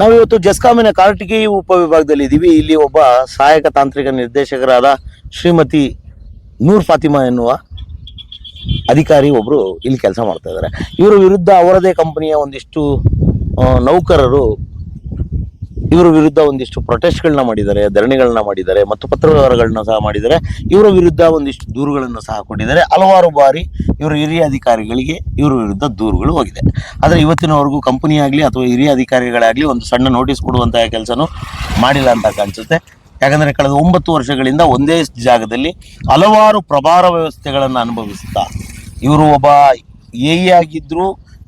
ನಾವು ಇವತ್ತು ಜಸ್ಕಾಮಿನ ಉಪ ಉಪವಿಭಾಗದಲ್ಲಿ ಇದ್ದೀವಿ ಇಲ್ಲಿ ಒಬ್ಬ ಸಹಾಯಕ ತಾಂತ್ರಿಕ ನಿರ್ದೇಶಕರಾದ ಶ್ರೀಮತಿ ನೂರ್ ಫಾತಿಮಾ ಎನ್ನುವ ಅಧಿಕಾರಿ ಒಬ್ರು ಇಲ್ಲಿ ಕೆಲಸ ಮಾಡ್ತಾ ಇದ್ದಾರೆ. ಇವರ ವಿರುದ್ಧ ಅವರದೇ ಕಂಪನಿಯ ಒಂದಿಷ್ಟು ನೌಕರರು ಇವರ ವಿರುದ್ಧ ಒಂದಿಷ್ಟು ಪ್ರೊಟೆಸ್ಟ್ಗಳನ್ನ ಮಾಡಿದ್ದಾರೆ, ಧರಣಿಗಳನ್ನ ಮಾಡಿದ್ದಾರೆ, ಮತ್ತು ಪತ್ರ ವ್ಯವಹಾರಗಳನ್ನ ಸಹ ಮಾಡಿದ್ದಾರೆ. ಇವರ ವಿರುದ್ಧ ಒಂದಿಷ್ಟು ದೂರುಗಳನ್ನು ಸಹ ಕೊಟ್ಟಿದ್ದಾರೆ. ಹಲವಾರು ಬಾರಿ ಇವರ ಹಿರಿಯ ಅಧಿಕಾರಿಗಳಿಗೆ ಇವರ ವಿರುದ್ಧ ದೂರುಗಳು ಹೋಗಿದೆ. ಆದರೆ ಇವತ್ತಿನವರೆಗೂ ಕಂಪನಿ ಆಗಲಿ ಅಥವಾ ಹಿರಿಯ ಅಧಿಕಾರಿಗಳಾಗಲಿ ಒಂದು ಸಣ್ಣ ನೋಟಿಸ್ ಕೊಡುವಂತಹ ಕೆಲಸನೂ ಮಾಡಿಲ್ಲ ಅಂತ ಕಾಣಿಸುತ್ತೆ. ಯಾಕಂದರೆ ಕಳೆದ ಒಂಬತ್ತು ವರ್ಷಗಳಿಂದ ಒಂದೇ ಜಾಗದಲ್ಲಿ ಹಲವಾರು ಪ್ರಭಾರ ವ್ಯವಸ್ಥೆಗಳನ್ನು ಅನುಭವಿಸುತ್ತಾ ಇವರು ಒಬ್ಬ ಎ ಇ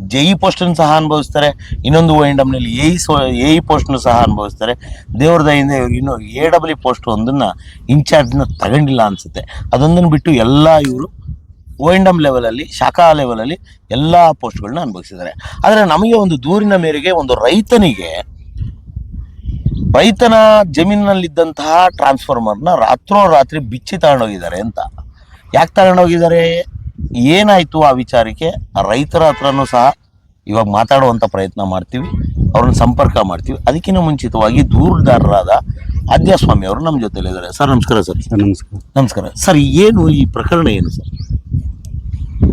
ಆಗಿದ್ರು ಜೆ ಇ ಪೋಸ್ಟನ್ನು ಸಹ ಅನುಭವಿಸ್ತಾರೆ. ಇನ್ನೊಂದು ನಲ್ಲಿ A E so A E ಪೋಸ್ಟ್ನು ಸಹ ಅನುಭವಿಸ್ತಾರೆ. ದೇವ್ರ ದಯಿಂದ ಇವ್ರು ಇನ್ನು ಎ ಡಬ್ಲ್ಯೂ ಪೋಸ್ಟ್ ಒಂದನ್ನು ಇನ್ಚಾರ್ಜ್ನ ತಗೊಂಡಿಲ್ಲ ಅನಿಸುತ್ತೆ. ಅದೊಂದನ್ನು ಬಿಟ್ಟು ಎಲ್ಲ ಇವರು ಓ ಎನ್ ಡಮ್ ಲೆವೆಲಲ್ಲಿ ಶಾಖಾ ಲೆವೆಲಲ್ಲಿ ಎಲ್ಲ ಪೋಸ್ಟ್ಗಳನ್ನ ಅನುಭವಿಸಿದ್ದಾರೆ. ಆದರೆ ನಮಗೆ ಒಂದು ದೂರಿನ ಮೇರೆಗೆ ಒಂದು ರೈತನಿಗೆ ರೈತನ ಜಮೀನಿನಲ್ಲಿದ್ದಂತಹ ಟ್ರಾನ್ಸ್ಫಾರ್ಮರ್ನ ರಾತ್ರೋ ರಾತ್ರಿ ಬಿಚ್ಚಿ ತಗೊಂಡೋಗಿದ್ದಾರೆ ಅಂತ. ಯಾಕೆ ತಗೊಂಡೋಗಿದ್ದಾರೆ? ಏನಾಯ್ತು ಆ ವಿಚಾರಕ್ಕೆ ರೈತರ ಹತ್ರನೂ ಸಹ ಇವಾಗ ಮಾತಾಡುವಂಥ ಪ್ರಯತ್ನ ಮಾಡ್ತೀವಿ ಅವ್ರನ್ನ ಸಂಪರ್ಕ ಮಾಡ್ತೀವಿ. ಅದಕ್ಕಿಂತ ಮುಂಚಿತವಾಗಿ ದೂರುದಾರರಾದ ಆದ್ಯಾಸ್ವಾಮಿ ಅವರು ನಮ್ಮ ಜೊತೆಲಿದ್ದಾರೆ ಸರ್ ನಮಸ್ಕಾರ ಸರ್. ಸರ್ ನಮಸ್ಕಾರ. ನಮಸ್ಕಾರ. ಸರ್ ಏನು ಈ ಪ್ರಕರಣ ಏನು ಸರ್?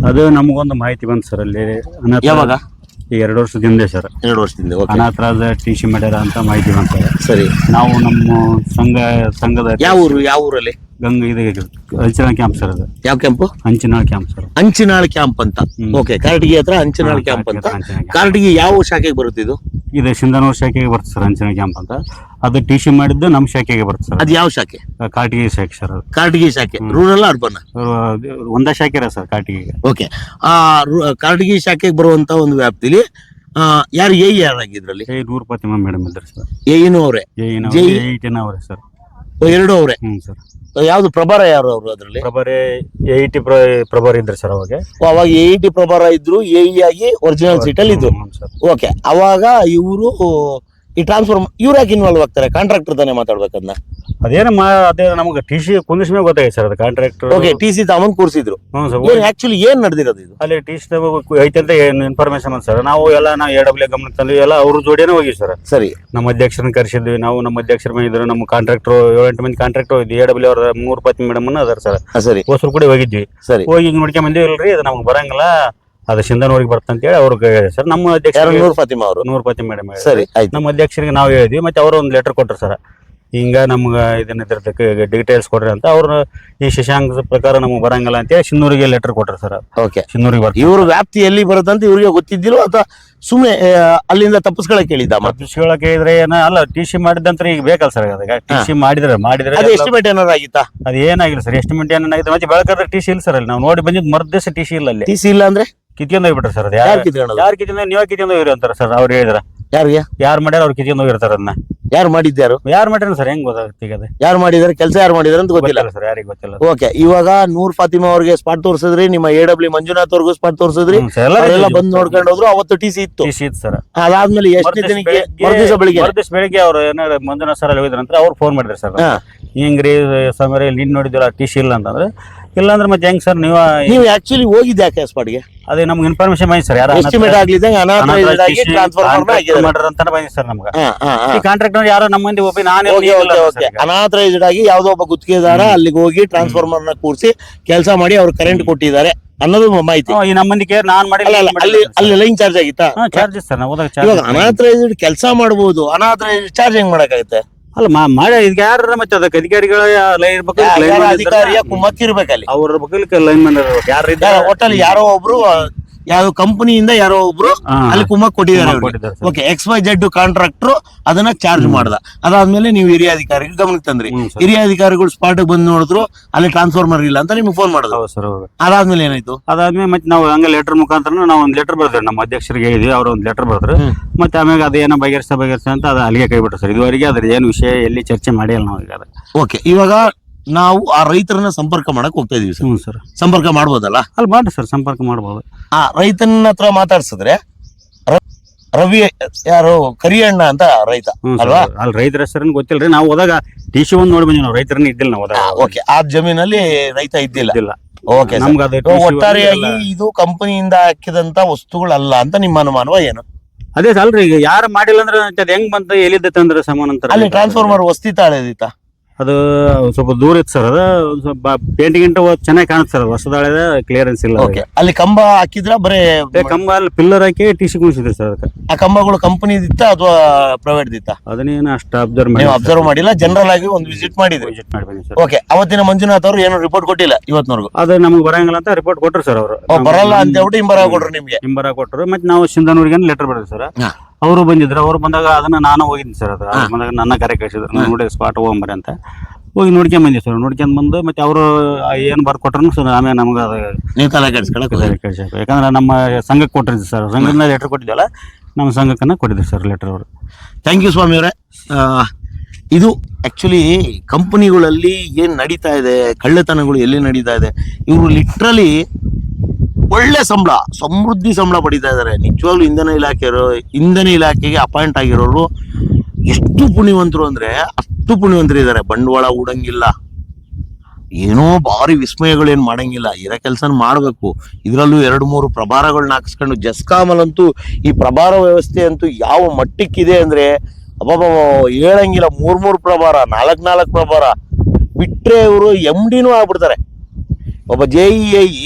ಅದು ನಮಗೊಂದು ಮಾಹಿತಿ ಬಂತು ಸರ್ ಅಲ್ಲಿ. ಅನಾಥ ಯಾವಾಗ? ಈ ಎರಡು ವರ್ಷದ ಹಿಂದೆ ಸರ್. ಎರಡು ವರ್ಷದಿಂದ ಓಕೆ. ಅನಾಥರಾದ ಟಿ ಸಿ ಮಾಡ್ಯಾರ ಅಂತ ಮಾಹಿತಿ ಬಂತು ಸರ್. ಸರಿ. ನಾವು ನಮ್ಮ ಸಂಘ ಸಂಘದ ಯಾವ ಊರು ಯಾವ ಊರಲ್ಲಿ? ಗಂಗ ಇದು ಹಂಚಿನಾಳ್ ಕ್ಯಾಂಪ್ ಸರ್ ಅದು. ಯಾವ camp Anchinal camp sir Anchinal camp ಅಂತ. ಓಕೆ ಕಾರಟಗಿ ಹತ್ರ ಅಂಚಿನಾಳ್ ಕ್ಯಾಂಪ್ ಅಂತ. ಕಾರಟಗಿ ಯಾವ ಶಾಖೆಗೆ ಬರುತ್ತೆ ಇದು? ಇದು ಸಿಂಧನೂರು ಶಾಖೆಗೆ ಬರುತ್ತೆ ಸರ್ ಅಂಚಿನಾಳ್ ಕ್ಯಾಂಪ್ ಅಂತ. ಅದು ಟಿ ಸಿ ಮಾಡಿದ್ದು ನಮ್ಮ ಶಾಖೆಗೆ ಬರುತ್ತೆ ಸರ್ ಅದು ಯಾವ ಶಾಖೆ? ಕಾಟಗಿ ಶಾಖೆ ಸರ್ ಅದು. ಕಾರಟಗಿ ಶಾಖೆ. ರೂರಲ್ ಅರ್ಬನ್ ಅವ್ರು ಒಂದೇ ಶಾಖೆ ಸರ್ ಕಾಟಿಗೆ ಓಕೆ ಆ ಕಾಟಗಿ ಶಾಖೆಗೆ ಬರುವಂತ ಒಂದು ವ್ಯಾಪ್ತಿಲಿ ಯಾರು ಎ ಯಾರಾಗಿದ್ರಲ್ಲಿ ನೂರು ಫಾತಿಮಾ ಮೇಡಮ್ ಇದ್ದಾರೆ ಸರ್ ಎನು ಅವರೇ. ಏನ ಜೈ- ಏಯ್ಟಿನ ಅವರೇ ಸರ್ ಎರಡು ಅವರೇ. ಹ್ಞೂ ಸರ್ ಯಾವ್ದು ಪ್ರಭಾರ ಯಾರು ಅವರು ಅದರಲ್ಲಿ? ಪ್ರಭಾರಿ ಎಟಿ ಪ್ರಭಾರ ಇದ್ರೆ ಸರ್ ಅವಾಗ? ಅವಾಗ ಎ ಟಿ ಪ್ರಭಾರ ಇದ್ರು ಎ ಆಗಿ ಒರಿಜಿನಲ್ ಸೀಟಲ್ಲಿ ಇದ್ರು. ಓಕೆ ಅವಾಗ ಇವರು ಈ ಟ್ರಾನ್ಸ್ಫರ್ ಇವ್ರು ಯಾಕೆ ಇನ್ವಾಲ್ವ್ ಆಗ್ತಾರೆ? ಕಾಂಟ್ರಾಕ್ಟರ್ ತಾನೇ ಮಾತಾಡ್ಬೇಕನ್ನ ಅದೇನ ಮಾ ಅದೇ ನಮಗೆ ಟಿ ಸಿ ಕುಂದಿಸ್ ಮೇಲೆ ಗೊತ್ತಾಗಿದೆ ಸರ್ ಅದು ಕಾಂಟ್ರಾಕ್ಟರ್ ಓಕೆ ಟಿ ಸಿ ತಮ್ಮ ಕೂರಿಸಿದ್ರು. ಹ್ಞೂ ಸರ್ ಏನ್ ಆಕ್ಚುಲಿ ಏನ್ ನಡೆದಿರೋದು ಇದು? ಅಲ್ಲಿ ಟಿ ಸಿ ಐತೆ ಅಂತ ಏನು ಇನ್ಫಾರ್ಮೇಶನ್ ಅಂತ ಸರ್. ನಾವು ಎಲ್ಲ ನಾವು ಎ ಡಬ್ಲ್ಯೂ ಗಮನಕ್ಕೆ ತಂದ್ವಿ. ಎಲ್ಲ ಅವ್ರ ಜೋಡಿನೇ ಹೋಗಿ ಸರ್. ಸರಿ. ನಮ್ಮ ಅಧ್ಯಕ್ಷರನ್ನ ಕರೆಸಿದ್ವಿ. ನಾವು ನಮ್ಮ ಅಧ್ಯಕ್ಷರ ಮೇಲೆ ಇದ್ರು. ನಮ್ಮ ಕಾಂಟ್ರಾಕ್ಟರ್ ಏಳೆಂಟು ಮಂದಿ ಕಾಂಟ್ರಾಕ್ಟರ್ ಹೋಗಿದ್ವಿ ಎ ಡಬ್ಲ್ಯೂ ಅವ್ರ ಮೂರು ಪತ್ನಿ ಮೇಡಮ್ ಅದಾರ ಸರ್. ಸರಿ. ಹೊಸರು ಕೂಡ ಹೋಗಿದ್ವಿ. ಸರಿ. ಹೋಗಿ ಹಿಂಗೆ ನೋಡ್ಕೊಂಡ್ ಬಂದಿವಿ ಇಲ್ರಿ ಅದು ನಮ್ಗೆ ಬರಂಗಿಲ್ಲ. ಅದು ಸಿಂಧನೂರಿಗೆ ಹೇಳಿ ಅವ್ರಿಗೆ ಸರ್ ನಮ್ಮ ಯಾರು? ನೂರ್ಪತಿ ನೂರ್ ಫಾತಿಮಾ ಅವರು. ನೂರ್ ಪತಿ ಮೇಡಮ್ ಸರಿ ಆಯ್ತು. ನಮ್ಮ ಅಧ್ಯಕ್ಷರಿಗೆ ನಾವು ಹೇಳಿದ್ವಿ ಮತ್ತೆ ಅವರು ಒಂದು ಲೆಟರ್ ಕೊಟ್ಟರು ಸರ್. ಹಿಂಗ ನಮ್ಗೆ ಇದನ್ನ ಇದ್ರದಕ್ಕೆ ಡೀಟೇಲ್ಸ್ ಕೊಡ್ರಿ ಅಂತ ಅವ್ರ ಈ ಶಶಾಂಕ ಪ್ರಕಾರ ನಮ್ಗೆ ಬರಂಗಿಲ್ಲ ಅಂತೇಳಿ ಸಿನ್ನೂರಿಗೆ ಲೆಟರ್ ಕೊಟ್ಟರು ಸರ್. ಓಕೆ ಸಿನ್ನೂರಿಗೆ ಬರ್ತೀವಿ. ಇವ್ರ ವ್ಯಾಪ್ತಿ ಎಲ್ಲಿ ಬರುತ್ತಂತ ಇವ್ರಿಗೆ ಗೊತ್ತಿದ್ದಿಲ್ಲ ಅಥವಾ ಸುಮ್ಮನೆ ಅಲ್ಲಿಂದ ತಪ್ಪಿಸ್ಕೊಳಕ್ ಹೇಳಿದ್ದ ಮತ್ತೆ? ಕೇಳಕ್ಕೆ ಹೇಳಿದ್ರೆ ಏನ ಅಲ್ಲ ಟಿ ಸಿ ಮಾಡಿದಂತ್ರ ಈಗ ಬೇಕಲ್ಲ ಸರ್ ಅದಕ್ಕೆ ಟಿ ಸಿ ಮಾಡಿದ್ರೆ ಮಾಡಿದ್ರೆ ಅದು ಎಸ್ಟಿಮೇಟ್ ಏನಾರು ಆಗಿತ್ತಾ? ಅದು ಏನಾಗಿಲ್ಲ ಸರ್. ಎಸ್ಟಿಮೇಟ್ ಏನಾಗಿದೆ ಮತ್ತೆ ಬೆಳಕಾದ್ರೆ ಟಿ ಸಿ ಇಲ್ಲ ಸರ್ ಅಲ್ಲಿ. ನಾವು ನೋಡಿ ಬಂದಿದ್ದು ಮರದ ಟಿ ಸಿ ಇಲ್ಲ ಅಲ್ಲಿ. ಟಿ ಸಿ ಇಲ್ಲ ಅಂದ್ರೆ? ಕಿತ್ಕೊಂಡ್ ಹೋಗ್ಬಿಟ್ರೆ ಸರ್ ಯಾರು ಕಿತ್ಕೊಳ್ಳೋದು ಯಾರು ಕಿತ್ಕೊಂಡ್ ನೀವೇ ಕಿತ್ಕೊಂಡ್ ಹೋಗಿರಿ ಅಂತಾರ ಸರ್ ಅವ್ರು ಹೇಳಿದ್ರ. ಯಾರಿಗೆ ಯಾರು ಮಾಡ್ಯಾರ ಅವ್ರು ಕಿತ್ಕೊಂಡ್ ಹೋಗಿರ್ತಾರ ಅದನ್ನ. ಯಾರು ಮಾಡಿದ್ಯಾರು ಯಾರು? ಮಾಡ್ಯಾರ ಸರ್? ಹೆಂಗ್ ಗೊತ್ತಾಗುತ್ತೆ ಈಗ ಅದು? ಯಾರು ಮಾಡಿದಾರೆ? ಕೆಲಸ ಯಾರು ಮಾಡಿದಾರೆ ಅಂತ ಗೊತ್ತಿಲ್ಲ. ಗೊತ್ತಿಲ್ಲ ಸರ್ ಯಾರಿಗೆ ಗೊತ್ತಿಲ್ಲ ಓಕೆ ಇವಾಗ ನೂರ್ ಫಾತಿಮಾ ಅವ್ರಿಗೆ ಸ್ಪಾಟ್ ತೋರಿಸಿದ್ರಿ ನಿಮ್ಮ ಎ ಡಬ್ಲ್ಯೂ ಮಂಜುನಾಥ್ ಅವ್ರಿಗೂ ಸ್ಪಾಟ್ ತೋರಿಸಿದ್ರಿ. ಹ್ಮ್, sir, ಎಲ್ಲ ಅವರೆಲ್ಲ ಬಂದು ನೋಡ್ಕೊಂಡು ಹೋದ್ರು ಅವತ್ತು ಟಿ ಸಿ ಇತ್ತು. ಟಿ ಸಿ ಇತ್ತು ಸರ್. ಅದಾದ್ಮೇಲೆ ಎಷ್ಟು ದಿನಕ್ಕೆ ಮರುದಿವಸ ಬೆಳಿಗ್ಗೆ ಮರುದಿವ್ಸ ಬೆಳಿಗ್ಗೆ ಅವ್ರು ಏನಾರ ಮಂಜುನಾಥ್ ಸರ್ ಅಲ್ಲಿ ಹೋಗಿದ್ರ ಅಂತ ಅವ್ರು ಫೋನ್ ಮಾಡಿದ್ರು ಸರ್. ಹಾ. ಹಿಂಗ್ರಿ ಸಮರ ನಿನ್ ನೋಡಿದ್ರು ಟಿ ಸಿ ಇಲ್ಲ ಅಂತಂದ್ರೆ ಇಲ್ಲಾಂದ್ರೆ ಮತ್ತೆ ಹೆಂಗ್ ಸರ್ ನೀವು ನೀವು ಆಕ್ಚುಲಿ ಹೋಗಿದ್ದೆ ಯಾಕೆ ಸ್ಪಾಟ್ಗೆ ಅದೇ ನಮ್ಗೆ ಇನ್ಫಾರ್ಮೇಶನ್ ಬಂದಿ ಸರ್ ಯಾರು ಎಸ್ಟಿಮೇಟ್ ಆಗ್ಲಿದ್ದಂಗೆ ಮಾಡ್ರ ಅಂತ ಬಂದಿ ಸರ್ ನಮ್ಗೆ. ಈ ಕಾಂಟ್ರಾಕ್ಟರ್ ಯಾರೋ ನಮ್ಮ ಮಂದಿ ಒಬ್ಬ ನಾನೇ ಓಕೆ ಓಕೆ ಓಕೆ ಅನಾಥರೈಸ್ಡ್ ಆಗಿ ಯಾವುದೋ ಒಬ್ಬ ಗುತ್ತಿಗೆದಾರ ಅಲ್ಲಿಗೆ ಹೋಗಿ ಟ್ರಾನ್ಸ್ಫಾರ್ಮರ್ನ ಕೂರಿಸಿ ಕೆಲಸ ಮಾಡಿ ಅವ್ರು ಕರೆಂಟ್ ಕೊಟ್ಟಿದ್ದಾರೆ ಅನ್ನೋದು ಮಾಹಿತಿ. ಈ ನಮ್ಮ ಮಂದಿ ಕೇರ್ ನಾನ್ ಮಾಡಿ ಅಲ್ಲ ಅಲ್ಲ ಲೈನ್ ಚಾರ್ಜ್ ಆಗಿತ್ತಾ? ಚಾರ್ಜಸ್ ಸರ್ ನಾವು ಅನಾಥರೈಸ್ಡ್ ಕೆಲಸ ಮಾಡಬಹುದು ಅನಾಥರೈಸ್ಡ್ ಚಾರ್ಜ್ ಹೆಂಗ್ ಮಾಡಕ್ಕಾಗುತ್ತೆ? ಅಲ್ಲ ಮಾ- ಮಾಡಿ ಇದಕ್ಕೆ ಯಾರ ಮತ್ತೆ ಅದಕ್ಕೆ ಅಧಿಕಾರಿಗಳ ಲೈನ್ ಇರ್ಬೇಕು ಅಧಿಕಾರಿ ಲೈನ್ ಅಧಿಕಾರಿಯ ಕುಮ್ಮಕ್ಕ್ ಇರ್ಬೇಕಲ್ಲಿ ಅವ್ರ ಬಗ್ಗೆ ಲೈನ್ ಮ್ಯಾನ್ ಇರ್ಬೇಕು ಯಾರು ಇದ್ದಾರೆ ಒಟ್ಟಲ್ಲಿ ಯಾರೋ ಒಬ್ರು ಯಾವ ಕಂಪನಿಯಿಂದ ಯಾರೋ ಒಬ್ರು ಅಲ್ಲಿ ಕುಮ್ಮಕ್ ಕೊಟ್ಟಿದ್ದಾರೆ. Okay X Y Z contractor ಅದನ್ನ ಚಾರ್ಜ್ ಮಾಡ್ದ. ಅದಾದ್ಮೇಲೆ ನೀವು ಹಿರಿಯ ಅಧಿಕಾರಿಗೆ ಗಮನಕ್ಕೆ ತಂದ್ರಿ. ಹಿರಿಯ ಅಧಿಕಾರಿಗಳು ಸ್ಪಾಟ್ ಬಂದು ನೋಡಿದ್ರು ಅಲ್ಲಿ ಟ್ರಾನ್ಸ್ಫಾರ್ಮರ್ ಇಲ್ಲ ಅಂತ ನಿಮ್ಗೆ ಫೋನ್ ಮಾಡಿದ್ರು. ಅದಾದ್ಮೇಲೆ ಏನಾಯ್ತು? ಅದಾದ್ಮೇಲೆ ಮತ್ತೆ ನಾವು ಹಂಗ ಲೆಟರ್ ಮುಖಾಂತರ ನಾವು ಒಂದು ಲೆಟರ್ ಬರ್ದ್ರಿ ನಮ್ಮ ಅಧ್ಯಕ್ಷರಿಗೆ ಹೇಳಿದ್ವಿ ಅವ್ರ ಒಂದು ಲೆಟರ್ ಬರ್ದ್ರು. ಮತ್ತೆ ಆಮೇಲೆ ಅದೇನೋ ಬಗೆಹರಿಸ ಬಗೆಹರಿಸ ಅಂತ ಅದು ಅಲ್ಲಿಗೆ ಕೈ ಬಿಟ್ರು ಸರ್. ಇದುವರೆಗೆ ಅದ್ರ ಏನು ವಿಷಯ ಎಲ್ಲಿ ಚರ್ಚೆ ಮಾಡಿಲ್ಲ ನಾವು ಈಗ ಓಕೆ ಇವಾಗ ನಾವು ಆ ರೈತರನ್ನ ಸಂಪರ್ಕ ಮಾಡಕ್ ಹೋಗ್ತಾ ಇದೀವಿ ಸರ್. ಹ್ಞೂ ಸರ್. ಸಂಪರ್ಕ ಮಾಡ್ಬೋದಲ್ಲ? ಅಲ್ಲಿ ಮಾಡಿ ಸರ್ ಸಂಪರ್ಕ ಮಾಡ್ಬೋದು. ಆ ರೈತನ ಹತ್ರ ಮಾತಾಡ್ಸಿದ್ರೆ ರ- ರವಿ ಯಾರು ಕರಿಯಣ್ಣ ಅಂತ ರೈತ ಹ್ಞೂ ಅಲ್ವಾ? ಅಲ್ಲಿ ರೈತರ ಹೆಸರನ್ನು ಗೊತ್ತಿಲ್ಲ ನಾವು ಹೋದಾಗ ಟಿ ಸಿ ಒಂದು ನೋಡಿ ಬಂದ್ವಿ ನಾವು ರೈತರನ್ನ ಇದ್ದಿಲ್ಲ ನಾವು ಹೋದಾಗ. ಓಕೆ. ಆ ಜಮೀನಲ್ಲಿ ರೈತ ಇದ್ದಿಲ್ಲ. ಇಲ್ಲ ಓಕೆ ನಮ್ಗೆ ಅದು TC ಒಂದು ಒಟ್ಟಾರೆಯಾಗಿ. ಇದು ಕಂಪನಿಯಿಂದ ಹಾಕಿದಂತ ವಸ್ತುಗಳಲ್ಲ ಅಂತ ನಿಮ್ಮ ಅನುಮಾನವ ಏನು? ಅದೇ ಅಲ್ರಿ ಈಗ ಯಾರು ಮಾಡಿಲ್ಲ ಅಂದ್ರೆ ಅದು ಹೆಂಗ್ ಬಂತ ಎಲ್ಲಿದ್ದ ಅಂದ್ರೆ ಸಮಾನ ಅಂತ ಅಲ್ಲಿ ಟ್ರಾನ್ಸ್ಫಾರ್ಮರ್ ವಸ್ತಿ ಹಳೇದಿತ್ತ ಅದು ಸ್ವಲ್ಪ ದೂರ ಇತ್ತು ಸರ್ ಅದು ಒಂದ್ ಸ್ವಲ್ಪ ಪೇಂಟಿಂಗ್ ಇಂಟ ಚೆನ್ನಾಗಿ ಕಾಣುತ್ತೆ ಸರ್ ಹೊಸದಾಳೆ ಕ್ಲಿಯರೆನ್ಸ್ ಇಲ್ಲ ಓಕೆ ಅಲ್ಲಿ ಕಂಬ ಹಾಕಿದ್ರ ಬರೇ ಅದೇ ಕಂಬ ಅಲ್ಲಿ ಪಿಲ್ಲರ್ ಹಾಕಿ ಟಿ ಸಿ ಕುಣಿಸಿದ್ರಿ ಸರ್ ಅದಕ್ಕೆ. ಆ ಕಂಬಗಳು ಕಂಪನಿ ಇತ್ತ ಅಥವಾ ಪ್ರೈವೇಟ್ ಇತ್ತ ಅದನ್ನೇನು ಅಷ್ಟು ಅಬ್ಸರ್ವ್ ಮಾಡಿ ನೀವು ಅಬ್ಸರ್ವ್ ಮಾಡಿಲ್ಲ ಜನರಲ್ ಆಗಿ ಒಂದು ವಿಸಿಟ್ ಮಾಡಿದ್ರಿ. ವಿಸಿಟ್ ಮಾಡಿ ಸರ್. ಓಕೆ ಅವತ್ತಿನ ಮಂಜುನಾಥ್ ಅವರು ಏನು ರಿಪೋರ್ಟ್ ಕೊಟ್ಟಿಲ್ಲ ಇವತ್ತಿನವರೆಗೂ ಅದು ನಮ್ಗೆ ಬರಂಗಿಲ್ಲ ಅಂತ ರಿಪೋರ್ಟ್ ಕೊಟ್ಟರು ಸರ್ ಅವರು. ಬರಲ್ಲ ಅಂತ ಹೇಳ್ಬಿಟ್ಟು ಹಿಂಬರ ಕೊಟ್ಟರು ನಿಮ್ಗೆ. ಹಿಂಬರ ಕೊಟ್ಟರು ಮತ್ತೆ ನಾವು ಸಿಂಧನೂರಿಗೆ ಲೆಟರ್ ಬರೋದು ಸರ್. ಅವರು ಬಂದಿದ್ರು ಅವ್ರು ಬಂದಾಗ ಅದನ್ನ ನಾನು ಹೋಗಿದ್ದೀನಿ ಸರ್ ಅದು ಅವ್ರು ಬಂದಾಗ ನನ್ನ ಕರೆ ಕಳಿಸಿದ್ರು. ನಾನು ನೋಡಿ ಸ್ಪಾಟ್ ಹೋಗಂಬರಿ ಅಂತ. ಹೋಗಿ ನೋಡ್ಕೊಂಡ್ ಬಂದಿವಿ ಸರ್. ನೋಡ್ಕೊಂಡ್ ಬಂದು ಮತ್ತೆ ಅವರು ಏನು ಬರ್ದು ಕೊಟ್ರು ಸರ್ ಆಮೇಲೆ ನಮ್ಗೆ ಅದು ನೀವು ತಲೆ ಕೆಡಿಸ್ಕೊಳಕ್ ಕಳಿಸ್ಬೇಕು ಯಾಕಂದ್ರೆ ನಮ್ಮ ಸಂಘಕ್ಕೆ ಕೊಟ್ಟಿದ್ವಿ ಸರ್. ಸಂಘದಿಂದ ಲೆಟರ್ ಕೊಟ್ಟಿದ್ದಲ್ಲ ನಮ್ಮ ಸಂಘಕ್ಕನ್ನ ಕೊಟ್ಟಿದ್ರು ಸರ್ ಲೆಟರ್ ಅವರು. ಥ್ಯಾಂಕ್ ಯು ಸ್ವಾಮಿ ಅವರೇ ಇದು ಆಕ್ಚುಲಿ ಕಂಪನಿಗಳಲ್ಲಿ ಏನು ನಡೀತಾ ಇದೆ ಕಳ್ಳತನಗಳು ಎಲ್ಲಿ ನಡೀತಾ ಇದೆ ಇವರು ಲಿಟ್ರಲಿ ಒಳ್ಳೆ ಸಂಬಳ, ಸಮೃದ್ಧಿ ಸಂಬಳ ಪಡಿತಾ ಇದ್ದಾರೆ ನಿಜವಾಗ್ಲೂ ಇಂಧನ ಇಲಾಖೆಯವರು, ಇಂಧನ ಇಲಾಖೆಗೆ ಅಪಾಯಿಂಟ್ ಆಗಿರೋರು ಎಷ್ಟು ಪುಣ್ಯವಂತರು ಅಂದ್ರೆ ಅಷ್ಟು ಪುಣ್ಯವಂತರು ಇದ್ದಾರೆ ಬಂಡವಾಳ ಹೂಡಂಗಿಲ್ಲ. ಏನೋ ಭಾರಿ ವಿಸ್ಮಯಗಳೇನು ಮಾಡಂಗಿಲ್ಲ. ಇರೋ ಕೆಲಸ ಮಾಡಬೇಕು. ಇದರಲ್ಲೂ ಎರಡು ಮೂರು ಪ್ರಭಾರಗಳನ್ನ ಹಾಕಿಸ್ಕೊಂಡು ಜಸ್ಕಾಮಲ್ಲಂತೂ ಈ ಪ್ರಭಾರ ವ್ಯವಸ್ಥೆ ಅಂತೂ ಯಾವ ಮಟ್ಟಕ್ಕಿದೆ ಅಂದ್ರೆ ಅಬ್ಬಬ್ಬ ಹೇಳಂಗಿಲ್ಲ. ಮೂರು ಮೂರು ಪ್ರಭಾರ, ನಾಲ್ಕು ನಾಲ್ಕು ಪ್ರಭಾರ. ಬಿಟ್ರೆ ಇವರು ಎಂ ಡಿನೂ ಆಗ್ಬಿಡ್ತಾರೆ. ಒಬ್ಬ ಜೆ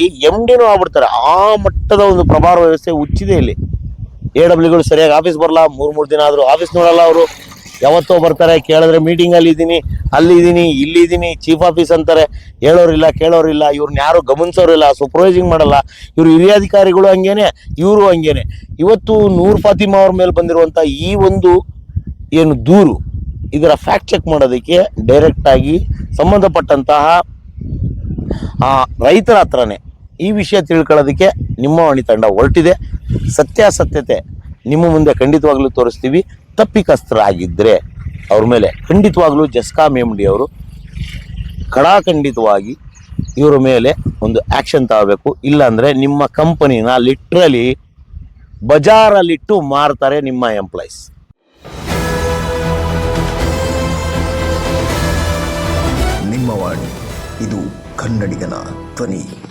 ಇ ಎಂ ಡಿನೂ ಆಗ್ಬಿಡ್ತಾರೆ. ಆ ಮಟ್ಟದ ಒಂದು ಪ್ರಭಾರ ವ್ಯವಸ್ಥೆ ಹುಚ್ಚಿದೆ ಇಲ್ಲಿ. ಎ ಡಬ್ಲ್ಯೂಗಳು ಸರಿಯಾಗಿ ಆಫೀಸ್ ಬರಲ್ಲ, ಮೂರು ಮೂರು ದಿನ ಆದ್ರೂ ಆಫೀಸ್ ನೋಡಲ್ಲ ಅವರು. ಯಾವತ್ತೋ ಬರ್ತಾರೆ, ಕೇಳಿದ್ರೆ ಮೀಟಿಂಗ್ ಅಲ್ಲಿ ಇದ್ದೀನಿ ಅಲ್ಲಿ ಇದ್ದೀನಿ, ಇಲ್ಲಿ ಇದ್ದೀನಿ ಚೀಫ್ ಆಫೀಸ್ ಅಂತಾರೆ. ಹೇಳೋರಿಲ್ಲ, ಕೇಳೋರಿಲ್ಲ ಇವ್ರನ್ನ ಯಾರು ಗಮನಿಸೋರಿಲ್ಲ ಸೂಪರ್ವೈಸಿಂಗ್ ಮಾಡಲ್ಲ. ಇವ್ರು ಹಿರಿಯ ಅಧಿಕಾರಿಗಳು ಹಂಗೇನೆ, ಇವರು ಹಂಗೇನೆ. ಇವತ್ತು ನೂರ್ ಫಾತಿಮಾ ಅವ್ರ ಮೇಲೆ ಬಂದಿರುವಂತ ಈ ಒಂದು ಏನು ದೂರು, ಇದರ ಫ್ಯಾಕ್ಟ್ ಚೆಕ್ ಮಾಡೋದಕ್ಕೆ ಡೈರೆಕ್ಟ್ ಆಗಿ ಸಂಬಂಧಪಟ್ಟಂತಹ ಆ ರೈತರ ಹತ್ರನೇ ಈ ವಿಷಯ ತಿಳ್ಕೊಳ್ಳೋದಕ್ಕೆ ನಿಮ್ಮ ವಾಣಿ ತಂಡ ಹೊರಟಿದೆ. ಸತ್ಯಾಸತ್ಯತೆ ನಿಮ್ಮ ಮುಂದೆ ಖಂಡಿತವಾಗ್ಲೂ ತೋರಿಸ್ತೀವಿ. ತಪ್ಪಿಕಸ್ತರಾಗಿದ್ದರೆ ಅವ್ರ ಮೇಲೆ ಖಂಡಿತವಾಗ್ಲೂ ಜಸ್ಕಾ ಎಂ ಡಿ ಅವರು ಕಡಾಖಂಡಿತವಾಗಿ ಇವರ ಮೇಲೆ ಒಂದು ಆ್ಯಕ್ಷನ್ ತಗೋಬೇಕು. ಇಲ್ಲಾಂದರೆ ನಿಮ್ಮ ಕಂಪನಿನ ಲಿಟ್ರಲಿ ಬಜಾರಲ್ಲಿಟ್ಟು ಮಾರ್ತಾರೆ ನಿಮ್ಮ ಎಂಪ್ಲಾಯೀಸ್ ನಿಮ್ಮ ವಾಣಿ, ಇದು ಕನ್ನಡಿಗನ ಧ್ವನಿ.